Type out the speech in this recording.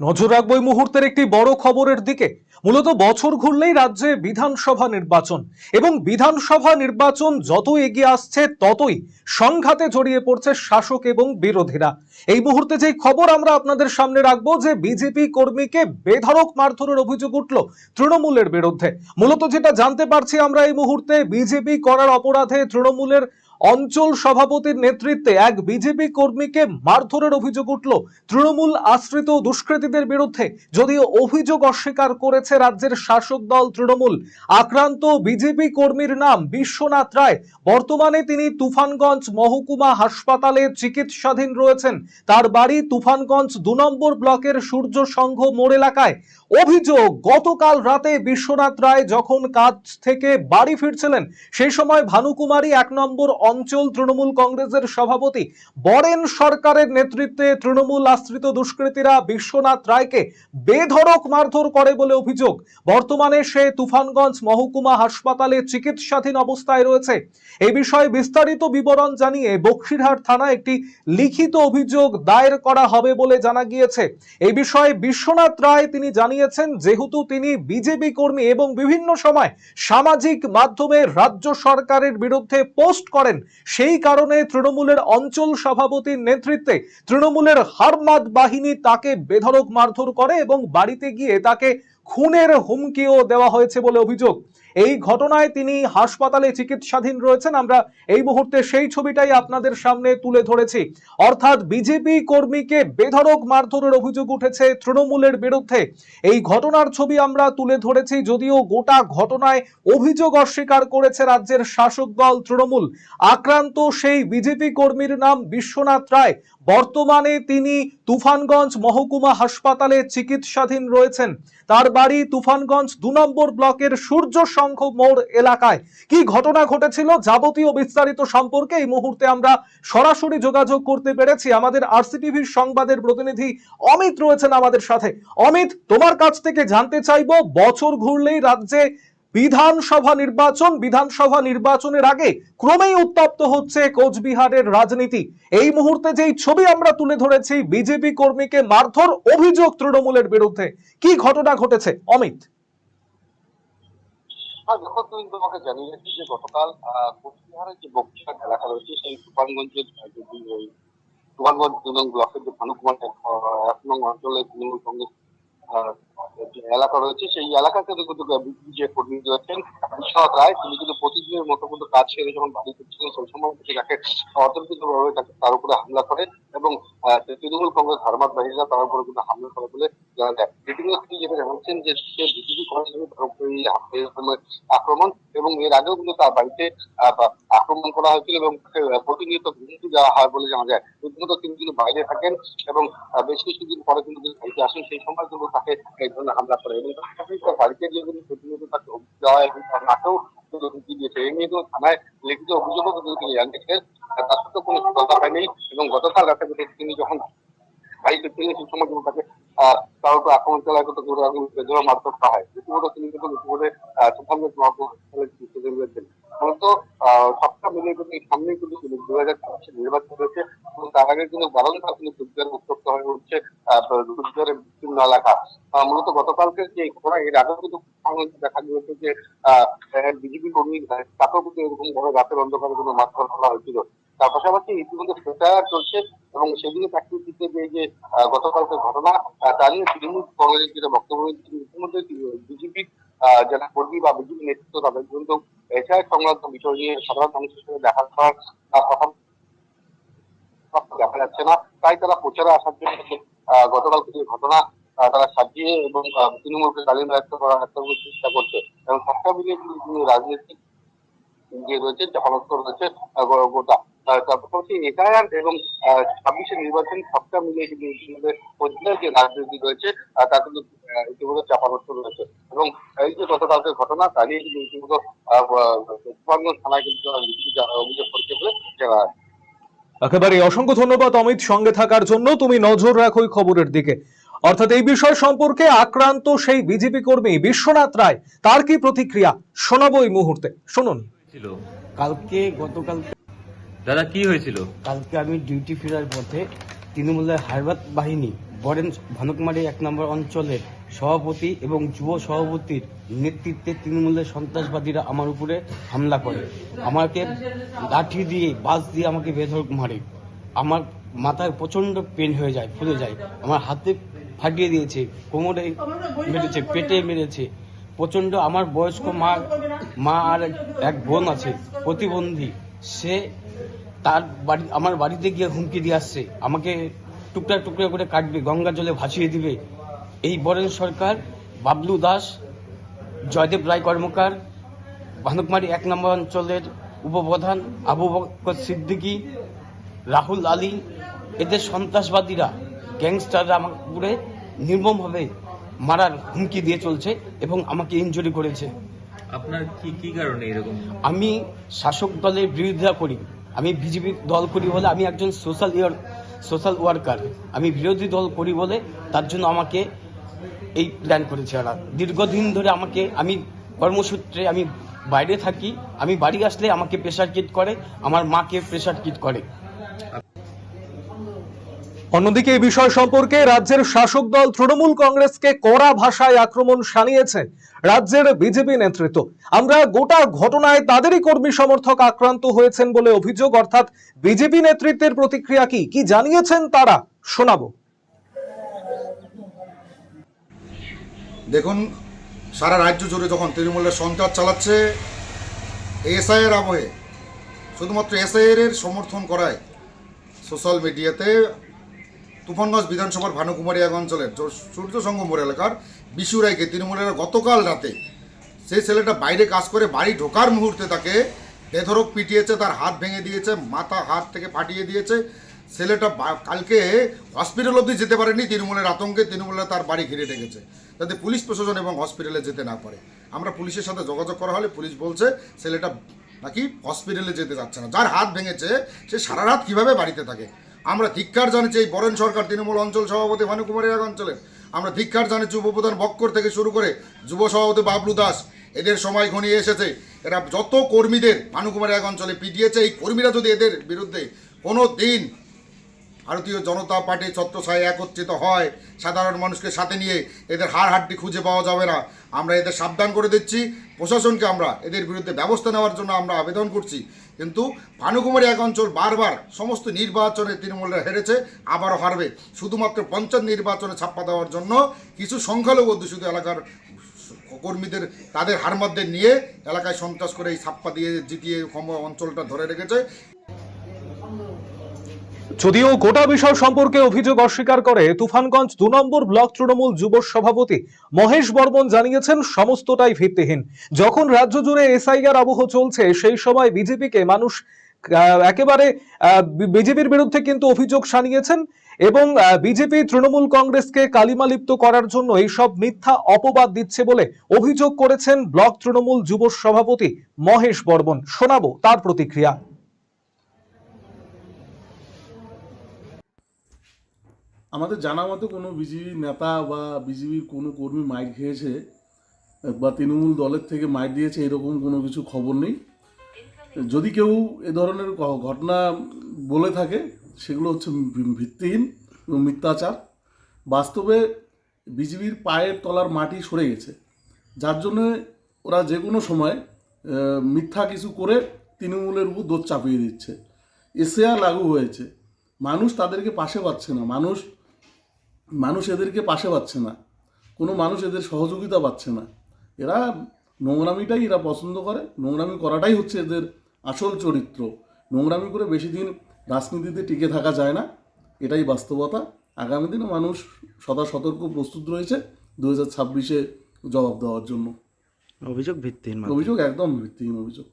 নজর রাখব এই মুহূর্তের একটি বড় খবরের দিকে। মূলত বছর ঘুরলেই রাজ্যে বিধানসভা নির্বাচন এবং বিধানসভা নির্বাচন যত এগিয়ে আসছে, ততই সংঘাতে জড়িয়ে পড়ছে শাসক এবং বিরোধীরা। এই মুহূর্তে যে খবর আমরা আপনাদের সামনে রাখব যে বিজেপি কর্মীকে বেধড়ক মারধরের অভিযোগ উঠল তৃণমূলের বিরুদ্ধে। মূলত যেটা জানতে পারছি আমরা এই মুহূর্তে বিজেপি করার অপরাধে তৃণমূলের অঞ্চল সভাপতির নেতৃত্বে এক বিজেপি কর্মীকে মারধরের অভিযোগ উঠল। তৃণমূল আশ্রিত দুষ্কৃতীদের বিরুদ্ধে যদিও অভিযোগ অস্বীকার করেছে রাজ্যের শাসক দল তৃণমূল। আক্রান্ত বিজেপি কর্মীর নাম বিশ্বনাথ রায়। বর্তমানে তিনি তুফানগঞ্জ মহকুমা হাসপাতালে চিকিৎসাধীন রয়েছেন। তার বাড়ি তুফানগঞ্জ দু নম্বর ব্লকের সূর্য সংঘ মোড় এলাকায়। অভিযোগ, গতকাল রাতে বিশ্বনাথ রায় যখন কাজ থেকে বাড়ি ফিরছিলেন সেই সময় ভানুকুমারী এক নম্বর অঞ্চল তৃণমূল কংগ্রেসের সভাপতি, বরেন সরকারের নেতৃত্বে তৃণমূল আশ্রিত দুষ্কৃতীরা বিশ্বনাথ রায়কে বেধড়ক মারধর করে বলে অভিযোগ। বর্তমানে সে তুফানগঞ্জ মহকুমা হাসপাতালে চিকিৎসাধীন অবস্থায় রয়েছে। এই বিষয়ে বিস্তারিত বিবরণ জানিয়ে বক্সিরহাট থানায় একটি লিখিত অভিযোগ দায়ের করা হবে বলে জানা গিয়েছে। এই বিষয়ে বিশ্বনাথ রায় তিনি জানিয়েছেন, যেহেতু তিনি বিজেপি কর্মী এবং বিভিন্ন সময় সামাজিক মাধ্যমে রাজ্য সরকারের বিরুদ্ধে পোস্ট করেন সেই কারণে তৃণমূলের অঞ্চল সভাপতির নেতৃত্বে তৃণমূলের হারমাদ বাহিনী তাকে বেধরক মারধর করে এবং বাড়িতে গিয়ে তাকে খুনের হুমকিও দেওয়া হয়েছে বলে অভিযোগ। এই ঘটনায় তিনি হাসপাতালে চিকিৎসাধীন রয়েছেন। আমরা এই মুহূর্তে সেই ছবিটাই আপনাদের সামনে তুলে ধরেছি। অর্থাৎ বিজেপি কর্মীকে বেধড়ক মারধরের অভিযোগ উঠেছে তৃণমূলের বিরুদ্ধে। এই ঘটনার ছবি আমরা তুলে ধরেছি, যদিও গোটা ঘটনায় অভিযোগ অস্বীকার করেছে রাজ্যের শাসক দল তৃণমূল। আক্রান্ত সেই বিজেপি কর্মীর নাম বিশ্বনাথ রায়। বর্তমানে তিনি তুফানগঞ্জ মহকুমা হাসপাতালে চিকিৎসাধীন রয়েছেন। তার বাড়ি তুফানগঞ্জ দু নম্বর ব্লকের সূর্য সংঘ মোড় এলাকায়। কি ঘটনা ঘটেছিল যাবতীয় বিস্তারিত সম্পর্কে এই মুহূর্তে আমরা সরাসরি যোগাযোগ করতে পেরেছি। আমাদের আরসিটিভির সংবাদের প্রতিনিধি অমিত রয়েছেন আমাদের সাথে। অমিত, তোমার কাছ থেকে জানতে চাইব, বছর ঘুরলেই রাজ্যে বিধানসভা নির্বাচন, বিধানসভা নির্বাচনের আগে ক্রমেই উত্তপ্ত হচ্ছে কোচবিহারের রাজনীতি। এই মুহূর্তে যেই ছবি আমরা তুলে ধরেছি, বিজেপি কর্মীকে মারধর, অভিযোগ তৃণমূলের বিরুদ্ধে। কি ঘটনা ঘটেছে? অমিত। হ্যাঁ যখন তুমি তোমাকে জানিয়ে রাখি যে গতকাল কোচবিহারের যে বক্সিহাট এলাকা রয়েছে, সেই যে ওই তুফানগঞ্জ দু নং ব্লকের যে ভানুকুমার এক নং অঞ্চলে তৃণমূল কংগ্রেস এলাকা রয়েছে, সেই এলাকাতে কিন্তু বিজেপি যে কর্মী রয়েছেন বিশ্বনাথ রায়, তিনি কিন্তু প্রতিদিনের মতো কিন্তু কাজ সেরে যখন বাড়ি ফিরছিলেন, সেই সময় কিন্তু তাকে অতর্কিত ভাবে তাকে তার উপরে হামলা করে এবং তৃণমূল কংগ্রেস হারমাত বাহিনীরা তার উপরে কিন্তু হামলা করে বলে জানা যায়। বিভিন্ন তিনি যেটা জানাচ্ছেন যে, সে বিজেপি কর্মী তার উপরে এই আক্রমণ এবং এর আগেও কিন্তু তার বাড়িতে আক্রমণ করা হয়েছিল এবং প্রতিনিয়ত হুমকি দেওয়া হয় বলে জানা যায়। প্রথমত তিনি কিন্তু বাইরে থাকেন এবং বেশ কিছুদিন পরে কিন্তু তিনি আসেন। সেই সময় কিন্তু তাকে ধরনের হামলা করে এবং তার বাড়িতে গিয়ে কিন্তু প্রতিনিয়ত তাকে হুমকি দেওয়া হয় এবং তার উপর করা ছাব্বিশে নির্বাচন রয়েছে এবং তার আগে কিন্তু বারংবার উত্তপ্ত হয়ে উঠছে কুচবিহারের এলাকা মূলত গতকালকে যে ঘটনা এর আগেও কিন্তু দেখা গিয়েছে যে বিজেপি কর্মী তাকেও কিন্তু এরকম ভাবে রাতের অন্ধকারে কিন্তু মারধর করা হয়েছিল। তার পাশাপাশি ইতিমধ্যে প্রচার চলছে এবং সেদিকে চাকরি দিতে যে যে গতকালকে ঘটনা তা নিয়ে তৃণমূল কংগ্রেসের যেটা বক্তব্য রয়েছে ইতিমধ্যে বিজেপি যারা কর্মী বা বিজেপি নেতৃত্ব তাদের কিন্তু এছাড়া সংক্রান্ত বিষয় নিয়ে সাধারণ মানুষের সাথে দেখা করার কথা দেখা যাচ্ছে না। তাই তারা প্রচারে আসার জন্য আহ, গতকালকে যে ঘটনা তারা সাজিয়ে এবং তৃণমূলকে তালিম রাখতে করার একটা চেষ্টা করছে। এবং সবটা মিলিয়ে রাজনৈতিক যে রয়েছে, যে হলস্ত রয়েছে গোটা। হচ্ছে এসআইআর এবং ছাব্বিশের নির্বাচন সবটা মিলিয়ে কিন্তু কোচবিহার যে রাজনীতি রয়েছে তা কিন্তু ইতিমধ্যে চাপানোত্ত রয়েছে। এবং এই যে গতকালকের ঘটনা, তা নিয়ে কিন্তু ইতিমধ্যে থানায় কিন্তু অভিযোগ করছে বলে জানা। একেবারে অসংখ্য ধন্যবাদ অমিত সঙ্গে থাকার জন্য। তুমি নজর রাখো খবরের দিকে। অর্থাৎ এই বিষয় সম্পর্কে আক্রান্ত সেই বিজেপি কর্মী বিশ্বনাথ রায় তার কি প্রতিক্রিয়া? শোনাবো এই মুহূর্তে। শুনুন। কালকে গতকাল দাদা কি হয়েছিল? কালকে আমি ডিউটি ফেরার পথে তৃণমূলের হারবাত বাহিনী বরেন ভানুকুমারী এক নম্বর অঞ্চলের সভাপতি এবং যুব সভাপতির নেতৃত্বে তৃণমূলের সন্ত্রাসবাদীরা আমার উপরে হামলা করে। আমাকে লাঠি দিয়ে বাস দিয়ে আমাকে বেধড়ক মারে। আমার মাথায় প্রচণ্ড পেন হয়ে যায় ফুলে যায়। আমার হাতে ফাটিয়ে দিয়েছে, কোমরে মেরেছে, পেটে মেরেছে। প্রচণ্ড আমার বয়স্ক মা মা আর এক- বোন আছে, প্রতিবন্ধী। সে তার বাড়ি, আমার বাড়িতে গিয়ে হুমকি দিয়ে আসছে। আমাকে টুকরা টুকরা করে কাটবে গঙ্গা জলে ভাসিয়ে দিবে। এই বরেন সরকার, বাবলু দাস, জয়দেব রায় কর্মকার ভানুকুমারী এক নম্বর অঞ্চলের উপপ্রধান, আবু বকর সিদ্দিকী, রাহুল আলী, এদের সন্ত্রাসবাদীরা। গ্যাংস্টাররা আমার উপরে নির্মমভাবে মারার হুমকি দিয়ে চলছে এবং আমাকে ইনজুরি করেছে। আপনার কি কি কারণে এরকম? আমি শাসক দলের বিরোধিতা করি। আমি বিজেপি দল করি বলে আমি একজন সোশ্যাল ইয়ার সোশ্যাল ওয়ার্কার আমি বিরোধী দল করি বলে তার জন্য আমাকে এই প্ল্যান করেছে ওরা দীর্ঘদিন ধরে আমাকে আমি কর্মসূত্রে আমি বাইরে থাকি আমি বাড়ি আসলে আমাকে প্রেশার কিট করে আমার মাকে প্রেশার কিট করে। অন্যদিকে এই বিষয় সম্পর্কে রাজ্যের শাসক দল তৃণমূল কংগ্রেসকে কড়া ভাষায় আক্রমণ শানিয়েছে রাজ্যের বিজেপি নেতৃত্ব। আমরা গোটা ঘটনায় তাদেরই কর্মী সমর্থক আক্রান্ত হয়েছেন বলে অভিযোগ, অর্থাৎ বিজেপি নেতৃত্বের প্রতিক্রিয়া কি? কি জানিয়েছেন তারা? শোনাবো। দেখুন, সারা রাজ্য জুড়ে যখন তৃণমূলের সন্ত্রাস চালাচ্ছে, এসআইয়ের আবহে, শুধুমাত্র এসআইয়ের সমর্থন করায় সোশ্যাল মিডিয়াতে তুফানগঞ্জ বিধানসভার ভানুকুমারী এক অঞ্চলের সূর্য মোড় এলাকার বিশু রায়কে তৃণমূলের গতকাল রাতে সেই ছেলেটা বাইরে কাজ করে বাড়ি ঢোকার মুহূর্তে তাকে বেধরক পিটিয়েছে, তার হাত ভেঙে দিয়েছে, মাথা হাত থেকে ফাটিয়ে দিয়েছে। ছেলেটা কালকে হসপিটাল অবধি যেতে পারেনি, তৃণমূলের আতঙ্কে তৃণমূলের তার বাড়ি ঘিরে রেখেছে। যাতে পুলিশ প্রশাসন এবং হসপিটালে যেতে না পারে। আমরা পুলিশের সাথে যোগাযোগ করা হলে পুলিশ বলছে, ছেলেটা নাকি হসপিটালে যেতে যাচ্ছে না। যার হাত ভেঙেছে, সে সারা রাত কীভাবে বাড়িতে থাকে? আমরা ধিক্ষার জানাচ্ছি এই বরেন সরকার, তৃণমূল অঞ্চল সভাপতি ভানুকুমারের এক অঞ্চলের। আমরা ধিক্ষার জানাচ্ছি উপপ্রধান বক্কর থেকে শুরু করে যুব সভাপতি বাবলু দাস, এদের সময় ঘনিয়ে এসেছে। এরা যত কর্মীদের ভানুকুমারী এক অঞ্চলে পিটিয়েছে, এই কর্মীরা যদি এদের বিরুদ্ধে কোনো দিন ভারতীয় জনতা পার্টি ছত্রছায় একত্রিত হয়, সাধারণ মানুষকে সাথে নিয়ে এদের হাড় হাড্ডি খুঁজে পাওয়া যাবে না। আমরা এদের সাবধান করে দিচ্ছি। প্রশাসনকে আমরা এদের বিরুদ্ধে ব্যবস্থা নেওয়ার জন্য আমরা আবেদন করছি। কিন্তু ভানুকুমারী এক অঞ্চল বারবার সমস্ত নির্বাচনে তৃণমূলরা হেরেছে, আবারও হারবে। শুধুমাত্র পঞ্চায়েত নির্বাচনে ছাপ্পা দেওয়ার জন্য কিছু সংখ্যালঘু অধ্যুষিত এলাকার কর্মীদের তাদের হারমাদদের নিয়ে এলাকায় সন্ত্রাস করে এই ছাপ্পা দিয়ে জিতিয়ে অঞ্চলটা ধরে রেখেছে। যদিও গোটা বিষয় সম্পর্কে অভিযোগ অস্বীকার করে, তুফানগঞ্জ দু নম্বর ব্লক তৃণমূল যুব সভাপতি মহেশ বর্মন জানিয়েছেন, সমস্তটাই ভিত্তিহীন। যখন রাজ্য জুড়ে এসআইআর আবহ চলছে, সেই সময় বিজেপিকে মানুষ একেবারে বিজেপির বিরুদ্ধে কিন্তু অভিযোগ সানিয়েছেন এবং বিজেপি তৃণমূল কংগ্রেসকে কালিমালিপ্ত করার জন্য এইসব মিথ্যা অপবাদ দিচ্ছে বলে অভিযোগ করেছেন ব্লক তৃণমূল যুব সভাপতি মহেশ বর্মন। শোনাবো তার প্রতিক্রিয়া। আমাদের জানা মতো কোনো বিজেপি নেতা বা বিজেপির কোনো কর্মী মাইর খেয়েছে, বা তৃণমূল দলের থেকে মাইর দিয়েছে, এরকম কোনো কিছু খবর নেই। যদি কেউ এ ধরনের ঘটনা বলে থাকে, সেগুলো হচ্ছে ভিত্তিহীন এবং মিথ্যাচার। বাস্তবে বিজেপির পায়ের তলার মাটি সরে গেছে। যার জন্য ওরা যে কোনো সময় মিথ্যা কিছু করে তৃণমূলের উপর দোষ চাপিয়ে দিচ্ছে। এসএআর লাগু হয়েছে। মানুষ তাদেরকে পাশে পাচ্ছে না। মানুষ মানুষ এদেরকে পাশে পাচ্ছে না। কোনো মানুষ এদের সহযোগিতা পাচ্ছে না। এরা নোংরামিটাই এরা পছন্দ করে। নোংরামি করাটাই হচ্ছে এদের আসল চরিত্র। নোংরামি করে বেশি দিন রাজনীতিতে টিকে থাকা যায় না। এটাই বাস্তবতা। আগামী দিনে মানুষ সদা সতর্ক প্রস্তুত রয়েছে দু হাজার ছাব্বিশে জবাব দেওয়ার জন্য। অভিযোগ ভিত্তিহীন অভিযোগ একদম ভিত্তিহীন অভিযোগ।